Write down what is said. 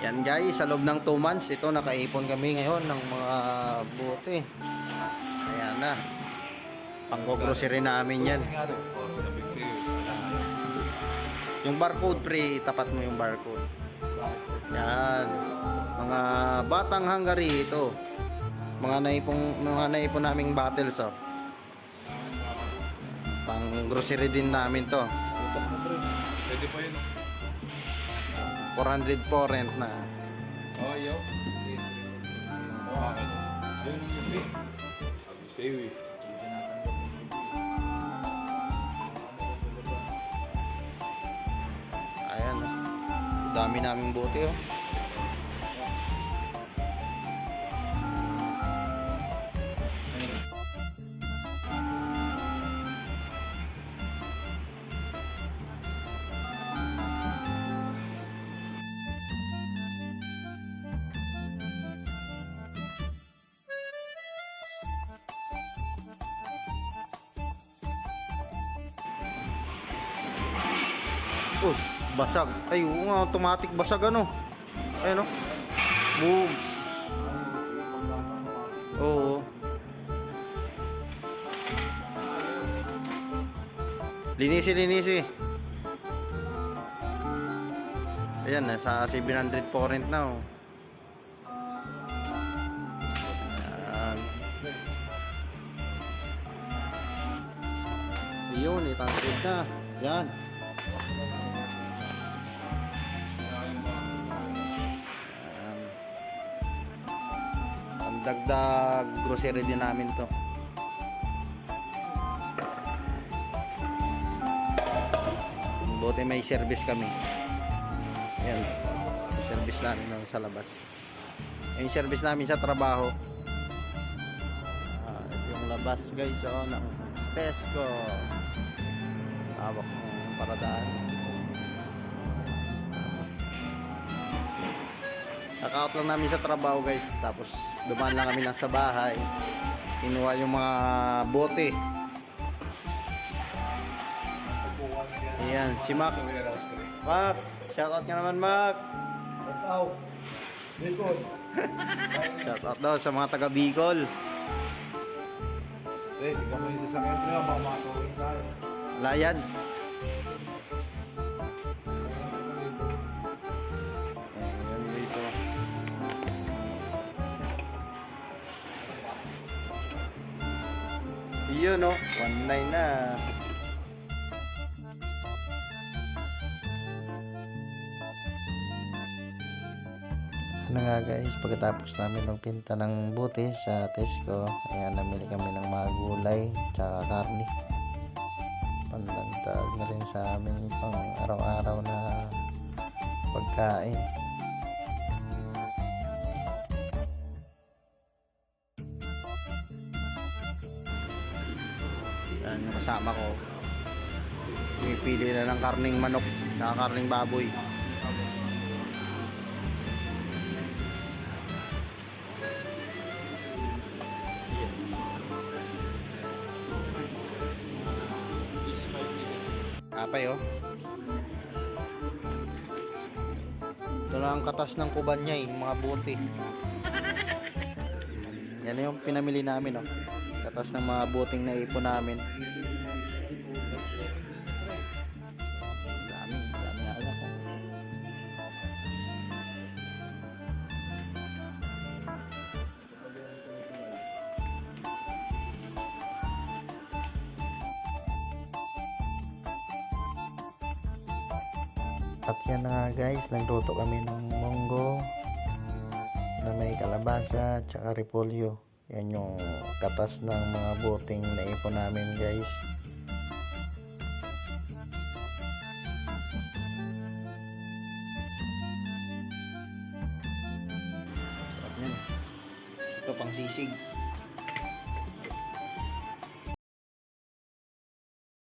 Yan guys, sa loob ng 2 months, ito nakaipon kami ngayon ng mga bote. Ayan na. Pang-grocery namin yan. Yung barcode pre, tapat mo yung barcode. Yan. Mga batang Hungary ito. Mga naipong mga naipon naming bottles oh. Pang grocery din namin to. Pwede pa yun. 400 po rent na. Oh, yo. Ayan. oh. Dami naming bote oh. Oh, basag. Ay, oo automatic basag ano. Ayun oh. Move. Oo. Linisi, linisi. Ayan, nasa 700 po rent na oh. Ayan. Yun, 800 na. Yan. Ayan. Dagdag grocery din namin to. Buti may service kami. Ayan. Service namin nun sa labas. Yung service namin sa trabaho. Ah, ito yung labas guys oh, ng Pesco. Hawak ng paradaan. Naka-out lang namin sa trabaho guys. Tapos dumaan lang kami lang sa bahay. Kinuha yung mga bote. Ayan, si Mac. Mac, shoutout ka naman Mac. Tao. Likod. Shoutout daw sa mga taga Bicol. Eh, tignan mo yung sasakyan ko baka makakawin tayo. Wala Yun no, 1.9 na. Ano nga guys, pagkatapos namin magpinta ng buti sa Tesco, ayan, namili kami ng mga gulay, tsaka karne. Pandagdag na rin sa aming pang araw-araw na pagkain. Yan yung kasama ko. Pumipili na ng karning manok, na karning baboy. Apay oh. Ito lang ang katas ng kuban niya eh, mga buti. Yan yung pinamili namin oh. Katas ng mga buting na ipon namin. Dami, dami nga alam ko. At yan na guys, nagluto kami ng munggo na may kalabasa at saka repolyo. Yan yung katas ng mga buting na ipon namin guys. Ito pang sisig.